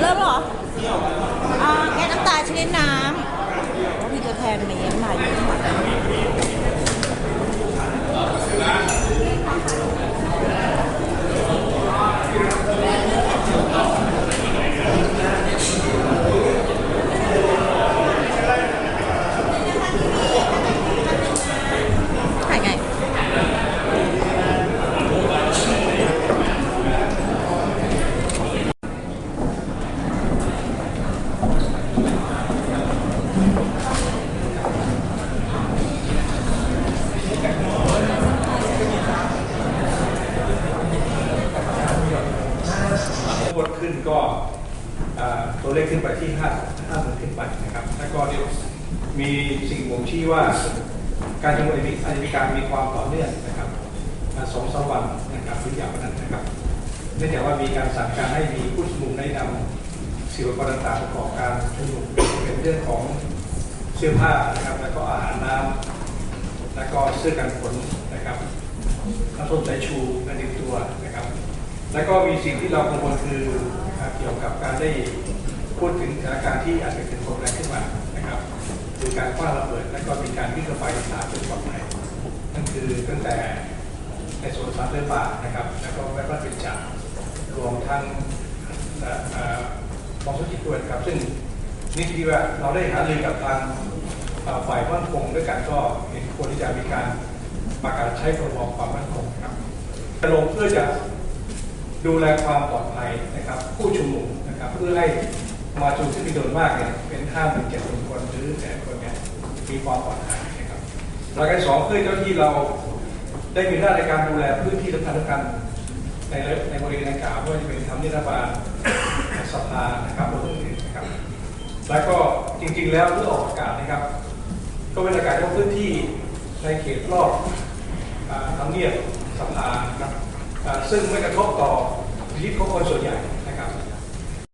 เริ่มเหรออ่าแก๊สน้ำตาชนิดน้ำมีตัวแทนเมย์มาอยู่ข้างหลัง ก็ตัวเลขขึ้นไปที่5 5หมื่นขึ้นไปนะครับ แล้วก็มีสิ่งบ่งชี้ว่าการชุมนุมอาจจะมีการมีความต่อเนื่องนะครับสองสามวันนะครับหรืออย่างนั้นนะครับ เนื่องจากว่ามีการสั่งการให้มีผู้ชุมนุมได้นำสิ่งอุปกรณ์ต่างๆประกอบการชุมนุมเป็นเรื่องของเสื้อผ้านะครับ แล้วก็อาหารน้ำแล้วก็เสื้อกันฝนนะครับน้ำส้มสายชูอันหนึ่งตัวนะครับ แล้วก็มีสิ่งที่เรากังวลคือเกี่ยวกับการได้พูดถึงสถานการณ์ที่อาจจะเกิดความแรงขึ้นมานะครับคือการคว้าระเบิด และก็มีการวิ่งเข้าไปหาจุดปลอดภัยนั่นคือตั้งแต่ในสวนสาธารณะป่านะครับ แล้วก็แวดล้อมเป็นจ่ารวมทั้งเอ่อเอ่อมองสุจิตด้วยครับ ซึ่งนี่ที่ว่าเราได้หารือกับทางฝ่ายมั่นคงด้วยกันก็เห็นควรที่จะมีการประกาศใช้พรบความมั่นคงครับลงเพื่อจะ ดูแลความปลอดภัยนะครับผู้ชุมนุมนะครับเพื่อให้มาชุมที่มีจำนวนมากเนี่ยเป็นห้าหมื่นเจ็ดคนคนหรือแสนคนเนี่ยมีความปลอดภัยนะครับรายการสองเพื่อเจ้าหน้าที่เราได้มีหน้าในการดูแลพื้นที่สำคัญสำคัญในในบริเวณดังกล่าวไม่ว่าจะเป็นทำเนียบรัฐบาลสภานะครับรวมถึงนนะครับ แล้วก็จริงๆแล้วเพื่อออกอากาศนะครับ ก็เป็นอากาศว่าพื้นที่ในเขตรอบทำเนียบสภานะครับซึ่งไม่กระทบต่อ ชีวิ